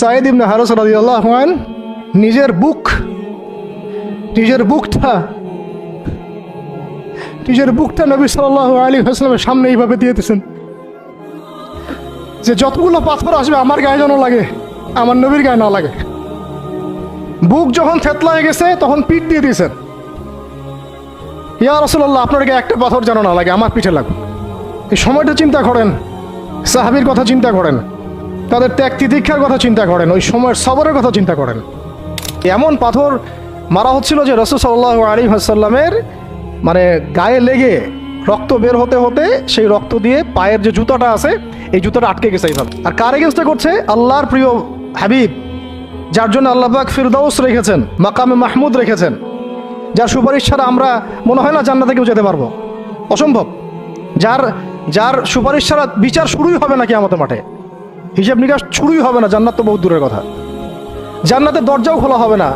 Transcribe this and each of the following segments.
সাইদ ইবনে হারস রাদিয়াল্লাহু আন, নিজের বুক, নিজের বুকটা নিজের বুকটা নবী সাল্লাল্লাহু আলী হাসলামের সামনে এইভাবে দিয়ে দিয়েছেন। যে যতগুলো পাথর আসবে আমার গায়ে যেন লাগে, আমার নবীর গায়ে না লাগে। বুক যখন থেতলায় গেছে, তখন পিঠ দিয়ে দিয়েছেন। ইয়া রসুল্লাহ আপনার গায়ে একটা পাথর যেন না লাগে, আমার পিঠে লাগুক। এই সময়টা চিন্তা করেন, সাহাবির কথা চিন্তা করেন। তাদের ত্যাগ তিতিক্ষার কথা চিন্তা করেন, ওই সময়ের সবরের কথা চিন্তা করেন। এমন পাথর মারা হচ্ছিল যে রসুল সাল্লাহ আলী হাসাল্লামের মানে গায়ে লেগে রক্ত বের হতে হতে সেই রক্ত দিয়ে পায়ের যে জুতাটা আছে, এই জুতাটা আটকে গেছে এইভাবে। আর কার এগেনস্টে করছে? আল্লাহর প্রিয় হাবিব, যার জন্য আল্লাহ পাক ফিরদাউস রেখেছেন, মাকামে মাহমুদ রেখেছেন, যার সুপারিশ ছাড়া আমরা, মনে হয় না জান্নাতে কেউ যেতে পারব। অসম্ভব। যার যার সুপারিশ ছাড়া বিচার শুরুই হবে নাকি আমাদের মাঠে। হিসাব নিকাশ শুরুই হবে না, জান্নাত তো বহুত দূরের কথা। জান্নাতের দরজাও খোলা হবে না,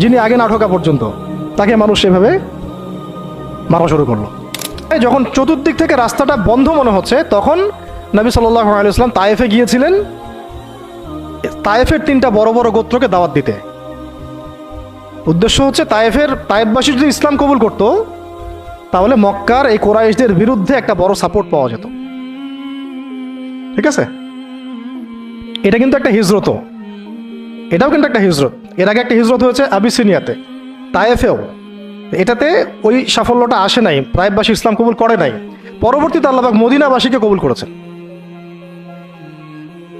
যিনি আগে না ঢোকা পর্যন্ত, তাকে মানুষ সেভাবে মারা শুরু করল। যখন চতুর্দিক থেকে রাস্তাটা বন্ধ মনে হচ্ছে, তখন নবী সাল্লাহ আলাইসলাম তায়েফে গিয়েছিলেন, তায়েফের তিনটা বড় বড় গোত্রকে দাওয়াত দিতে। উদ্দেশ্য হচ্ছে তায়েফের, তায়েফবাসী যদি ইসলাম কবুল করত, তাহলে মক্কার এই কোরাইশদের বিরুদ্ধে একটা বড় সাপোর্ট পাওয়া যেত। ঠিক আছে? এটা কিন্তু একটা হিজরতও এটাও কিন্তু একটা হিজরত। এর আগে একটা হিজরত হয়েছে আবিসিনিয়াতে। তায়েফেও। এটাতে ওই সাফল্যটা আসে নাই। প্রায়বাসী ইসলাম কবুল করে নাই। পরবর্তীতে আল্লাহবাক মদিনাবাসীকে কবুল করেছেন।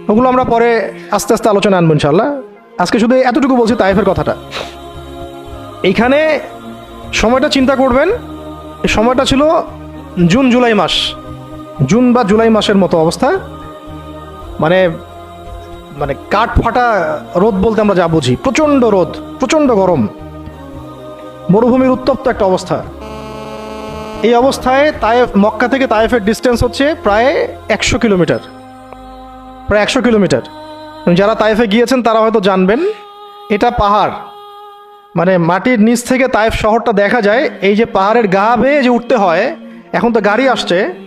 ওগুলো আমরা পরে আস্তে আস্তে আলোচনা আনব ইনশাল্লাহ আজকে শুধু এতটুকু বলছি তায়েফের কথাটা। এইখানে সময়টা চিন্তা করবেন। সময়টা ছিল জুন, জুলাই মাস। জুন বা জুলাই মাসের মতো অবস্থা। মানে মানে কাঠ ফাটা রোদ বলতে আমরা যা বুঝি, প্রচণ্ড রোদ, প্রচণ্ড গরম। মরুভূমির উত্তপ্ত একটা অবস্থা। এই অবস্থায় তায়েফ, মক্কা থেকে তায়েফের ডিস্টেন্স হচ্ছে প্রায় একশো কিলোমিটার। প্রায় একশো কিলোমিটার। যারা তায়েফে গিয়েছেন, তারা হয়তো জানবেন, এটা পাহাড়। মানে মাটির নিচ থেকে তায়েফ শহরটা দেখা যায়, এই যে পাহাড়ের গা বেয়ে যে উঠতে হয়, এখন তো গাড়ি আসছে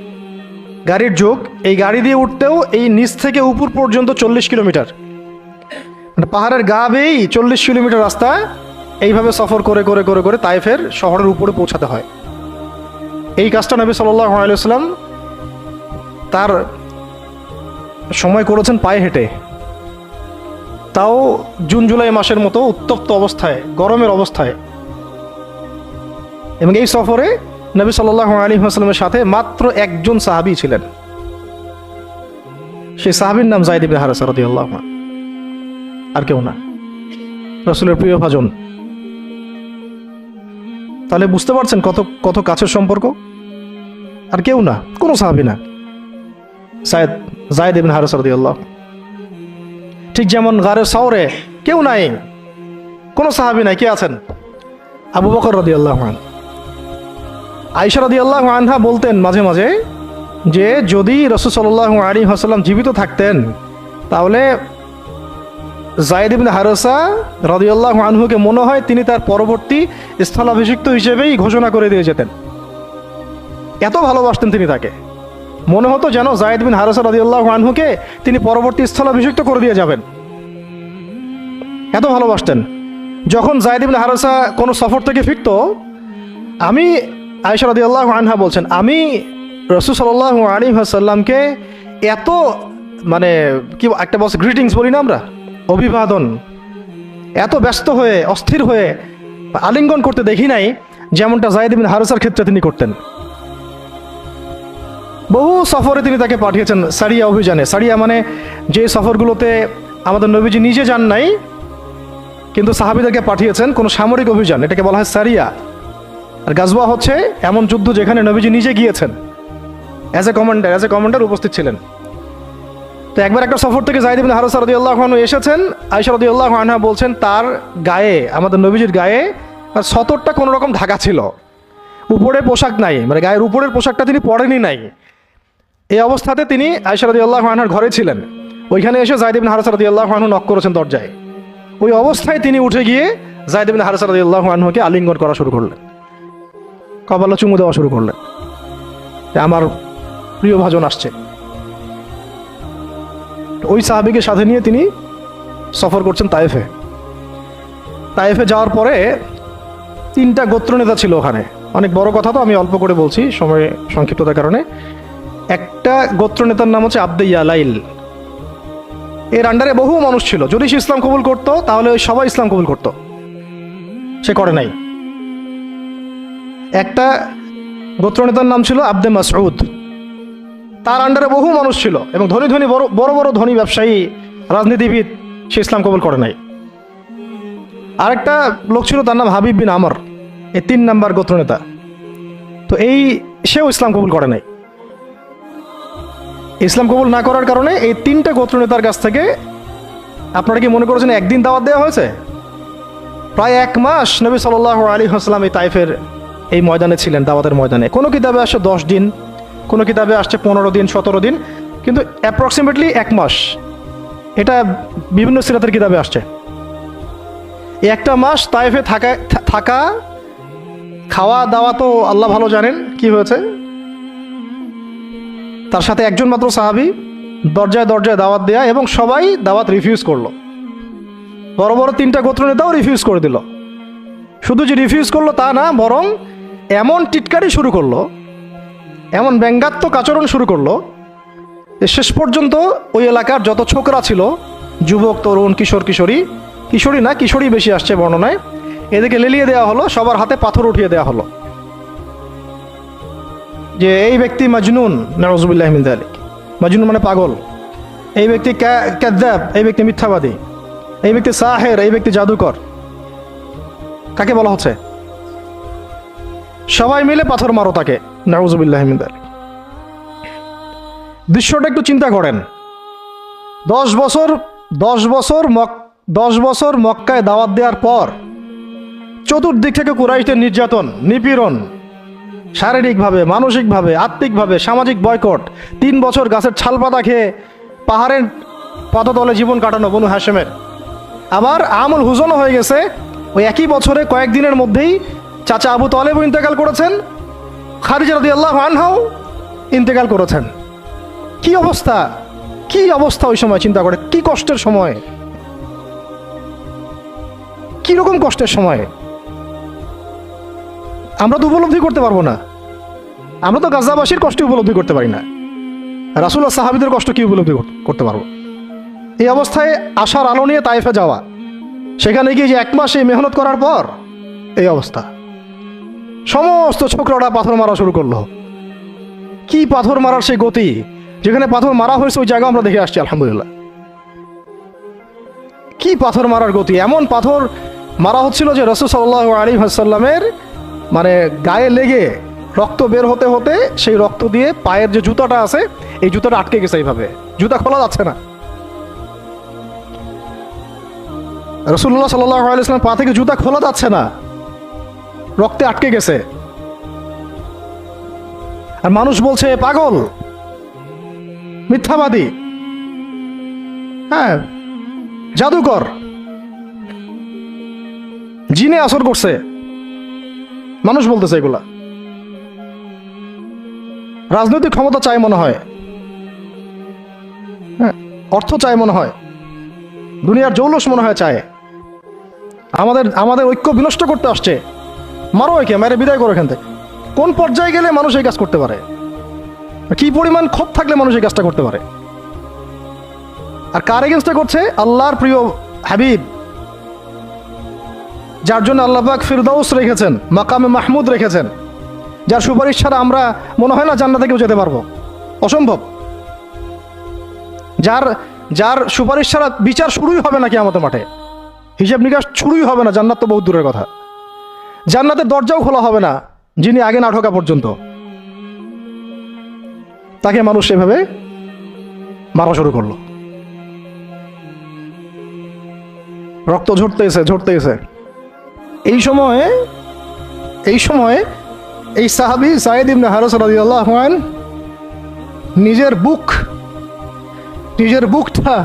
গাড়ির যোগ, এই গাড়ি দিয়ে উঠতেও এই নিচ থেকে উপর পর্যন্ত চল্লিশ কিলোমিটার। মানে পাহাড়ের গা বেয়েই চল্লিশ কিলোমিটার রাস্তা, এইভাবে সফর করে করে করে করে তাইফের শহরের উপরে পৌঁছাতে হয়। এই কাজটা নবী সাল্লাহ আলাইসাল্লাম তার সময় করেছেন পায়ে হেঁটে। তাও জুন, জুলাই মাসের মতো উত্তপ্ত অবস্থায়, গরমের অবস্থায়। এবং এই সফরে নবী সাল্লাহ আলী হাসলামের সাথে মাত্র একজন সাহাবি ছিলেন। সেই সাহাবির নাম জাইদ ইবনে আনহু। আর কেউ না। রসুলের প্রিয় ভাজন। তাহলে বুঝতে পারছেন কত কত কাছের সম্পর্ক? আর কেউ না, কোনো সাহাবি না। সায়দ জায়দ ইবিন হারস রদিয়াল্লাহ ঠিক যেমন গারের শহরে কেউ নাই, কোনো সাহাবি নাই, কে আছেন? আবু বকর রদিয়াল্লাহ আইসা রদিয়াল্লাহ আনহা বলতেন মাঝে মাঝে যে, যদি রসুল সাল্লাহ আলী হাসাল্লাম জীবিত থাকতেন, তাহলে জায়দ ইবিন হারসা রদিয়াল্লাহ আনহুকে মনে হয় তিনি তার পরবর্তী স্থলাভিষিক্ত হিসেবেই ঘোষণা করে দিয়ে যেতেন। এত ভালোবাসতেন তিনি তাকে। মনে হতো যেন জায়দ বিন হারসা রাদিউল্লাহ আনহুকে তিনি পরবর্তী স্থলাভিষিক্ত করে দিয়ে যাবেন। এত ভালোবাসতেন। যখন জায়দ বিন হারসা কোনো সফর থেকে ফিরতো, আমি আয়সা রাদিউল্লাহ আনহা বলছেন, আমি রসুল সাল্লাহ আলী সাল্লামকে এত মানে কি একটা বস গ্রিটিংস বলি না আমরা? অভিবাদন, এত ব্যস্ত হয়ে, অস্থির হয়ে আলিঙ্গন করতে দেখি নাই, যেমনটা জায়দ বিন হারসার ক্ষেত্রে তিনি করতেন। বহু সফরে তিনি তাকে পাঠিয়েছেন সারিয়া অভিযানে। সারিয়া মানে যে সফরগুলোতে আমাদের নবীজি নিজে যান নাই, কিন্তু সাহাবিদেরকে পাঠিয়েছেন কোনো সামরিক অভিযান, এটাকে বলা হয় সারিয়া। আর গাজওয়া হচ্ছে এমন যুদ্ধ যেখানে নবীজি নিজে গিয়েছেন। As a commander as a commander উপস্থিত ছিলেন। তো একবার একটা সফর থেকে জাহিদ ইবিন হারস রদিউল্লাহ আনহু এসেছেন। আয়সা রদিউল্লাহ আনহা বলছেন, তার গায়ে, আমাদের নবীজির গায়ে তার সতরটা কোনো রকম ঢাকা ছিল। উপরে পোশাক নাই মানে গায়ের উপরের পোশাকটা তিনি পরেনি নাই। এই অবস্থাতে তিনি আয়সারদি আল্লাহ আনহার ঘরে ছিলেন। ওইখানে এসে জায়দিবিন হারসারদি আল্লাহ আনহু নক করেছেন দরজায়। ওই অবস্থায় তিনি উঠে গিয়ে জায়দিবিন হারসারদি আল্লাহ আনহুকে আলিঙ্গন করা শুরু করলেন। কপালে চুমু দেওয়া শুরু করলেন। আমার প্রিয় ভাজন আসছে। ওই সাহাবিকে সাথে নিয়ে তিনি সফর করছেন তায়েফে। তায়েফে যাওয়ার পরে তিনটা গোত্রনেতা ছিল ওখানে। অনেক বড় কথা তো, আমি অল্প করে বলছি সময় সংক্ষিপ্ততার কারণে। একটা গোত্রনেতার নাম হচ্ছে আব্দে ইয়ালাইল। এর আন্ডারে বহু মানুষ ছিল। যদি সে ইসলাম কবুল করতো, তাহলে সবাই ইসলাম কবুল করতো। সে করে নাই। একটা গোত্রনেতার নাম ছিল আব্দে মাসউদ। তার আন্ডারে বহু মানুষ ছিল এবং ধনী ধনী বড় বড় ধনী ব্যবসায়ী, রাজনীতিবিদ সে ইসলাম কবুল করে নাই। আরেকটা লোক ছিল তার নাম হাবিব বিন আমর এই তিন নাম্বার গোত্রনেতা। তো এই সেও ইসলাম কবুল করে নাই। ইসলাম কবুল না করার কারণে এই তিনটা গোত্রনেতার কাছ থেকে আপনারা কি মনে করেছেন একদিন দাওয়াত দেওয়া হয়েছে? প্রায় এক মাস নবী সাল আলী হাসলাম এই তাইফের এই ময়দানে ছিলেন, দাওয়াতের ময়দানে। কোনো কিতাবে আসছে দশ দিন, কোনো কিতাবে আসছে পনেরো দিন, সতেরো দিন, কিন্তু অ্যাপ্রক্সিমেটলি এক মাস এটা বিভিন্ন সিরাতের কিতাবে আসছে। একটা মাস তাইফে থাকা থাকা, খাওয়া, দাওয়া তো আল্লাহ ভালো জানেন কি হয়েছে। তার সাথে একজন মাত্র সাহাবি দরজায় দরজায় দাওয়াত দেয়া এবং সবাই দাওয়াত রিফিউজ করল। বড় বড় তিনটা গোত্র নেতাও রিফিউজ করে দিল। শুধু যে রিফিউজ করল তা না, বরং এমন টিটকারি শুরু করল, এমন ব্যঙ্গাত্মক আচরণ শুরু করল শেষ পর্যন্ত ওই এলাকার যত ছোকরা ছিল, যুবক, তরুণ, কিশোর, কিশোরী কিশোরী না, কিশোরী বেশি আসছে বর্ণনায়, এদেরকে লেলিয়ে দেওয়া হলো, সবার হাতে পাথর উঠিয়ে দেওয়া হলো। যে এই ব্যক্তি মাজনুন নজবুল্লাহ আলিক মাজনুন মানে পাগল। এই ব্যক্তি ক্যাদ্যাব এই ব্যক্তি মিথ্যাবাদী। এই ব্যক্তি সাহের, এই ব্যক্তি জাদুকর। কাকে বলা হচ্ছে? সবাই মিলে পাথর মারো তাকে। নজবুল্লাহ আলিক দৃশ্যটা একটু চিন্তা করেন। দশ বছর দশ বছর মক, দশ বছর মক্কায় দাওয়াত দেওয়ার পর চতুর্দিক থেকে কুরাইশদের নির্যাতন, নিপীড়ন, শারীরিকভাবে, মানসিকভাবে, আত্মিকভাবে, সামাজিক বয়কট, তিন বছর গাছের ছাল পাতা খেয়ে পাহাড়ের পদতলে জীবন কাটানো বনু হাসেমের আবার আমল হুজনও হয়ে গেছে, ওই একই বছরে কয়েকদিনের মধ্যেই চাচা আবু তলেবও ইন্তেকাল করেছেন খারিজা রদি আল্লাহ আনহাও ইন্তেকাল করেছেন। কি অবস্থা? কি অবস্থা ওই সময়, চিন্তা করে? কি কষ্টের সময়? রকম কষ্টের সময়? আমরা তো উপলব্ধি করতে পারব না। আমরা তো গাজাবাসীর কষ্ট উপলব্ধি করতে পারি না। রাসুল্লাহ সাহাবিদের কষ্ট কি উপলব্ধি করতে পারব? এই অবস্থায় আশার আলো নিয়ে তাইফে যাওয়া, সেখানে গিয়ে যে এক মাস মেহনত করার পর, এই অবস্থা। সমস্ত ছোকরাটা পাথর মারা শুরু করল। কি পাথর মারার সেই গতি? যেখানে পাথর মারা হয়েছে, ওই জায়গা আমরা দেখে আসছি, আলহামদুলিল্লাহ। কি পাথর মারার গতি? এমন পাথর মারা হচ্ছিল যে রসুল সাল্লাহ আলী হাসাল্লামের মানে গায়ে লেগে রক্ত বের হতে হতে সেই রক্ত দিয়ে পায়ের যে জুতাটা আছে, এই জুতাটা আটকে গেছে এইভাবে। জুতা খোলা যাচ্ছে না। রসুল্লাহ সাল্লাহ আলাইসলাম পা থেকে জুতা খোলা যাচ্ছে না। রক্তে আটকে গেছে। আর মানুষ বলছে, পাগল, মিথ্যাবাদী। হ্যাঁ জাদুকর। জিনে আসর করছে। মানুষ বলতেছে এগুলা। রাজনৈতিক ক্ষমতা চাই মনে হয়। হ্যাঁ অর্থ চাই মনে হয়। দুনিয়ার জৌলস মনে হয় চায়। আমাদের আমাদের ঐক্য বিনষ্ট করতে আসছে। মারো একে মেরে বিদায় করো এখান থেকে। কোন পর্যায়ে গেলে মানুষ এই কাজ করতে পারে? কি পরিমাণ ক্ষোভ থাকলে মানুষ এই কাজটা করতে পারে? আর কার এগেনস্টে করছে? আল্লাহর প্রিয় হাবিব, যার জন্য আল্লাহবাক ফিরদাউস রেখেছেন, মাকামে মাহমুদ রেখেছেন, যার সুপারিশ ছাড়া আমরা, মনে হয় না জান্নাতে কেউ যেতে পারব। অসম্ভব। যার যার সুপারিশ ছাড়া বিচার শুরুই হবে না কি আমাদের মাঠে। হিসাব নিকাশ শুরুই হবে না, জান্নাত তো বহু দূরের কথা। জান্নাতের দরজাও খোলা হবে না, যিনি আগে না ঢোকা পর্যন্ত। তাকে মানুষ সেভাবে মারা শুরু করল। রক্ত ঝরতেছে ঝরতেছে। এই সময়ে এই সময়ে এই সাহাবি সাইদ ইবনে হারস রাদিয়াল্লাহু আন, নিজের বুক, নিজের বুকটা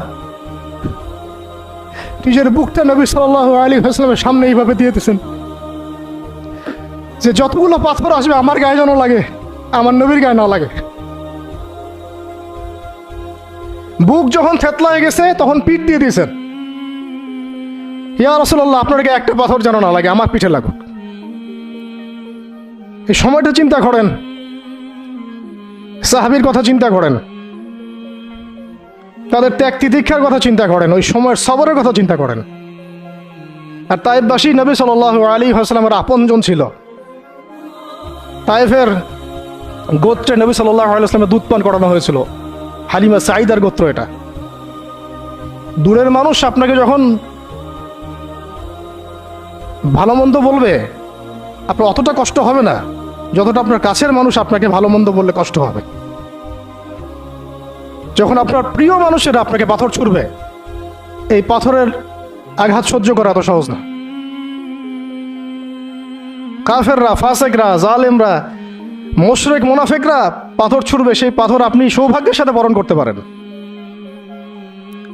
নিজের বুকটা নবী সাল্লাল্লাহু আলী হাসলামের সামনে এইভাবে দিয়ে দিয়েছেন। যে যতগুলো পাথর আসবে, আমার গায়ে যেন লাগে, আমার নবীর গায়ে না লাগে। বুক যখন থেতলা হয়ে গেছে, তখন পিঠ দিয়ে দিয়েছেন। ইয়া রসুল্লাহ আপনাকে একটা পাথর যেন না লাগে, আমার পিঠে লাগুক। এই সময়টা চিন্তা করেন। সাহাবির কথা চিন্তা করেন। তাদের ত্যাগ তিতিক্ষার কথা চিন্তা করেন, ওই সময়ের সবরের কথা চিন্তা করেন। আর তাইফবাসী নবী সাল আলী হাসলামের আপনজন ছিল। তাইফের গোত্রে নবী সাল্লাহ আলাইসলামের দুধ পান করানো হয়েছিল। হালিমা সাইদার গোত্র এটা। দূরের মানুষ আপনাকে যখন ভালো মন্দ বলবে, আপনার অতটা কষ্ট হবে না। যতটা আপনার কাছের মানুষ আপনাকে ভালো মন্দ বললে কষ্ট হবে। যখন আপনার প্রিয় মানুষেরা আপনাকে পাথর ছুড়বে, এই পাথরের আঘাত সহ্য করা এত সহজ না। কাফেররা, ফাসেকরা, জালেমরা, মোশরেক, মোনাফেকরা, পাথর ছুড়বে, সেই পাথর আপনি সৌভাগ্যের সাথে বরণ করতে পারেন।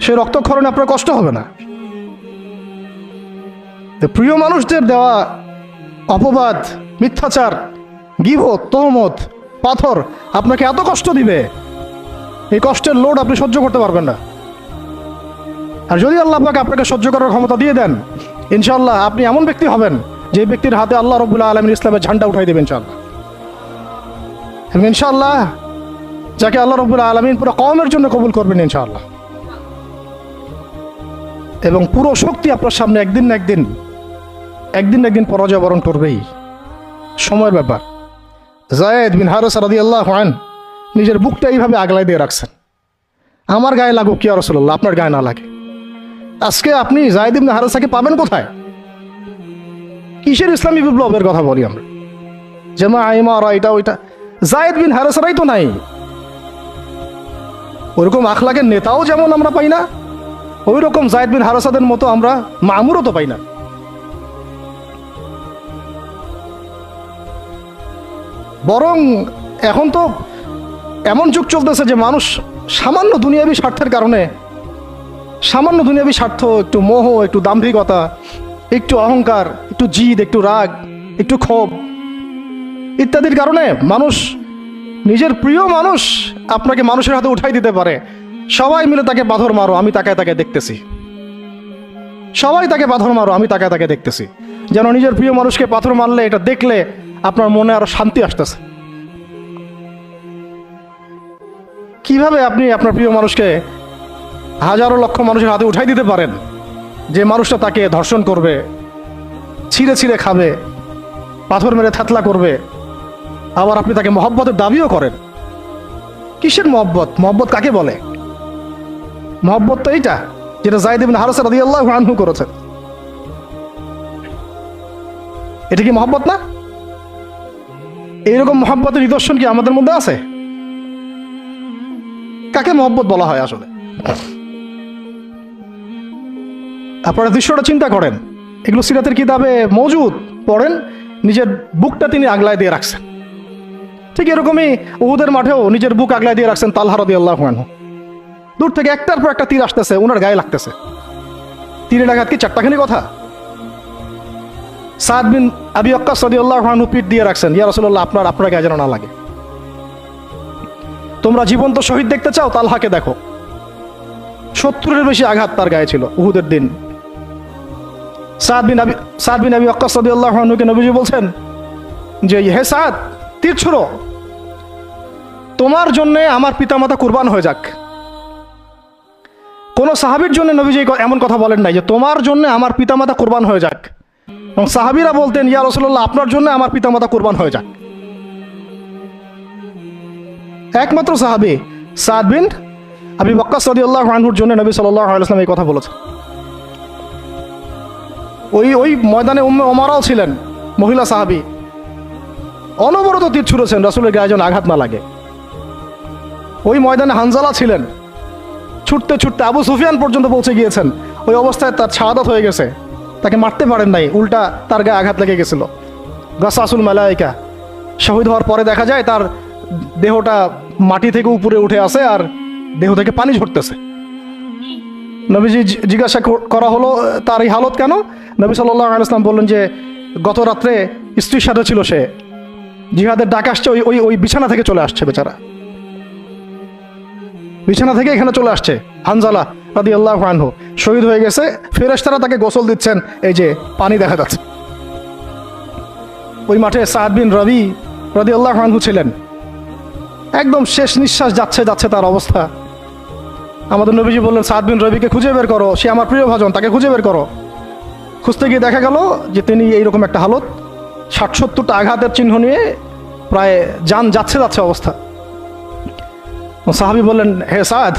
সেই রক্তক্ষরণে আপনার কষ্ট হবে না। প্রিয় মানুষদের দেওয়া অপবাদ, মিথ্যাচার, গিবত, তহমত, পাথর আপনাকে এত কষ্ট দিবে, এই কষ্টের লোড আপনি সহ্য করতে পারবেন না। আর যদি আল্লাহ আপনাকে আপনাকে সহ্য করার ক্ষমতা দিয়ে দেন ইনশাল্লাহ আপনি এমন ব্যক্তি হবেন যে ব্যক্তির হাতে আল্লাহ রবুল্লাহ আলমীর ইসলামের ঝান্ডা উঠাই দেবেন ইনশাল্লাহ এবং ইনশাল্লাহ যাকে আল্লাহ রবুল্লাহ আলমিন পুরো কমের জন্য কবুল করবেন ইনশাআল্লাহ। এবং পুরো শক্তি আপনার সামনে একদিন না একদিন একদিন একদিন পরাজয় বরণ করবেই। সময়ের ব্যাপার। জায়েদ বিন হারস রাদি আল্লাহ হান নিজের বুকটা এইভাবে আগলাই দিয়ে রাখছেন। আমার গায়ে লাগুক কি আর রসল্লাহ আপনার গায়ে না লাগে। আজকে আপনি জায়েদ ইবনে হারসাকে পাবেন কোথায়? কিসের ইসলামী বিপ্লবের কথা বলি আমরা? যেমা আইমা ওরা এটা ওইটা। জায়েদ বিন হারেসারাই তো নাই। ওরকম আখলাকের নেতাও যেমন আমরা পাই না ওই রকম জায়েদ বিন হারেসাদের মতো আমরা মামুরও তো পাই না। বরং এখন তো এমন যুগ চলতেছে যে মানুষ সামান্য দুনিয়াবী স্বার্থের কারণে, সামান্য দুনিয়াবী স্বার্থ, একটু মোহ, একটু দাম্ভিকতা একটু অহংকার, একটু জিদ, একটু রাগ, একটু ক্ষোভ ইত্যাদির কারণে মানুষ, নিজের প্রিয় মানুষ আপনাকে মানুষের হাতে উঠাই দিতে পারে। সবাই মিলে তাকে বাঁধর মারো, আমি তাকে তাকে দেখতেছি। সবাই তাকে পাথর মারো, আমি তাকে তাকে দেখতেছি। যেন নিজের প্রিয় মানুষকে পাথর মারলে, এটা দেখলে আপনার মনে আরও শান্তি আসতেছে। কীভাবে আপনি আপনার প্রিয় মানুষকে হাজারো লক্ষ মানুষের হাতে উঠাই দিতে পারেন? যে মানুষটা তাকে ধর্ষণ করবে, ছিঁড়ে ছিঁড়ে খাবে, পাথর মেরে থাতলা করবে, আবার আপনি তাকে মহব্বতের দাবিও করেন। কিসের মহব্বত? মহব্বত কাকে বলে? মহব্বত তো এইটা, যেটা জায়দ ইবিন হারসা আল্লাহ আনহু করেছেন। এটা কি মহব্বত না? এইরকম মহব্বতের নিদর্শন কি আমাদের মধ্যে আছে? কাকে মহব্বত বলা হয় আসলে? আপনারা দৃশ্যটা চিন্তা করেন। এগুলো সিরাতের কিতাবে মজুদ। পড়েন, নিজের বুকটা তিনি আগলায় দিয়ে রাখছেন। ঠিক এরকমই উহুদের মাঠেও নিজের বুক আগলায় দিয়ে রাখছেন তালহার তালহারদি আল্লাহ দূর থেকে একটার পর একটা তীর আসতেছে ওনার গায়ে লাগতেছে। তীরের আঘাত কি চারটাখানি কথা? সাদ বিন আবি অক্কা সদি আল্লাহ পিঠ দিয়ে রাখছেন, ইয়া রসুল্লাহ আপনার আপনার গায়ে যেন না লাগে। তোমরা জীবন্ত শহীদ দেখতে চাও, তালহাকে দেখো। সত্তরের বেশি আঘাত তার গায়ে ছিল উহুদের দিন। সাদ বিন আবি সাদ বিন আবি অক্কা সদি আল্লাহ নবীজি বলছেন যে, হে সাদ, তীর ছুড়ো। তোমার জন্যে আমার পিতামাতা কুরবান হয়ে যাক। কোন সাহাবির জন্য নবীজি এমন কথা বলেন নাই যে, তোমার জন্য আমার পিতামাতা কোরবান হয়ে যাক। এবং সাহাবিরা বলতেন, ইয়া রসল্লাহ আপনার জন্য আমার পিতামাতা কোরবান হয়ে যাক। একমাত্র সাহাবি সাদ বিন আবি বক্কা সদিউল্লাহ আনহুর জন্য নবী সাল্লাহ আলাইসলাম এই কথা বলেছেন। ওই ওই ময়দানে উম্মে ওমারাও ছিলেন, মহিলা সাহাবি। অনবরত তীর ছুড়েছেন, রসুলের গায়ে যেন আঘাত না লাগে। ওই ময়দানে হানজালা ছিলেন। ছুটতে ছুটতে আবু সুফিয়ান পর্যন্ত পৌঁছে গিয়েছেন। ওই অবস্থায় তার ছাদাত হয়ে গেছে। তাকে মারতে পারেন নাই, উল্টা তার গায়ে আঘাত লেগে গেছিল। গাসাসুল মালাইকা। শহীদ হওয়ার পরে দেখা যায় তার দেহটা মাটি থেকে উপরে উঠে আসে আর দেহ থেকে পানি ঝরতেছে। নবীজি জিজ্ঞাসা করা হলো তার এই হালত কেন? নবী সাল্লাহ আলাইসলাম বললেন যে, গত রাত্রে স্ত্রীর সাথে ছিল সে। জিহাদের ডাক আসছে, ওই ওই ওই বিছানা থেকে চলে আসছে বেচারা। বিছানা থেকে এখানে চলে আসছে, হানজালা রাদি আল্লাহ আনহু। শহীদ হয়ে গেছে, ফেরেশতারা তাকে গোসল দিচ্ছেন, এই যে পানি দেখা যাচ্ছে। ওই মাঠে সাদ বিন রবি রাদি আল্লাহ আনহু ছিলেন। একদম শেষ নিঃশ্বাস যাচ্ছে যাচ্ছে তার অবস্থা। আমাদের নবীজি বললেন সাদ বিন রবিকে খুঁজে বের করো, সে আমার প্রিয় ভজন, তাকে খুঁজে বের করো। খুঁজতে গিয়ে দেখা গেল যে তিনি এইরকম একটা হালত ষাট সত্তরটা আঘাতের চিহ্ন নিয়ে প্রায় যান যাচ্ছে যাচ্ছে অবস্থা। সাহাবি বললেন, হে সাদ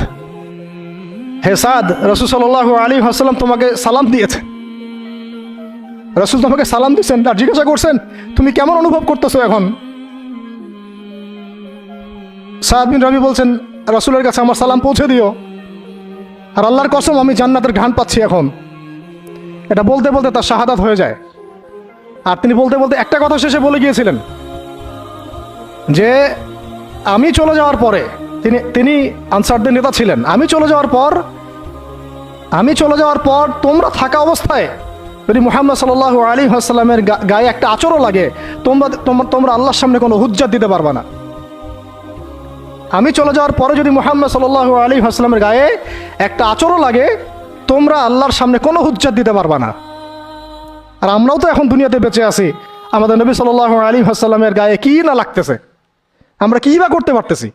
হে সাদ, রসুল সাল্লাহ আলী হাসাল্লাম তোমাকে সালাম দিয়েছে। রসুল তোমাকে সালাম দিয়েছেন আর জিজ্ঞাসা করছেন, তুমি কেমন অনুভব করতেছো এখন? সাদ বিন রবি বলছেন, রসুলের কাছে আমার সালাম পৌঁছে দিও। আর আল্লাহর কসম, আমি জান্নাতের ঘ্রাণ পাচ্ছি এখন। এটা বলতে বলতে তার শাহাদাত হয়ে যায়। আর তিনি বলতে বলতে একটা কথা শেষে বলে গিয়েছিলেন, যে আমি চলে যাওয়ার পরে তিনি তিনি আনসারদের নেতা ছিলেন। আমি চলে যাওয়ার পর, আমি চলে যাওয়ার পর তোমরা থাকা অবস্থায় যদি মোহাম্মদ সাল আলী আসসালামের গায়ে একটা আচরও লাগে তোমরা তোমরা আল্লাহর সামনে কোনো হুজ্জাত দিতে পারবে না। আমি চলে যাওয়ার পরে যদি মোহাম্মদ সাল আলী আসসালামের গায়ে একটা আচরও লাগে, তোমরা আল্লাহর সামনে কোনো হুজ্জাত দিতে পারবা না। আর আমরাও তো এখন দুনিয়াতে বেঁচে আছি। আমাদের নবী সাল আলী আসসালামের গায়ে কী না লাগতেছে? আমরা কী বা করতে পারতেছি?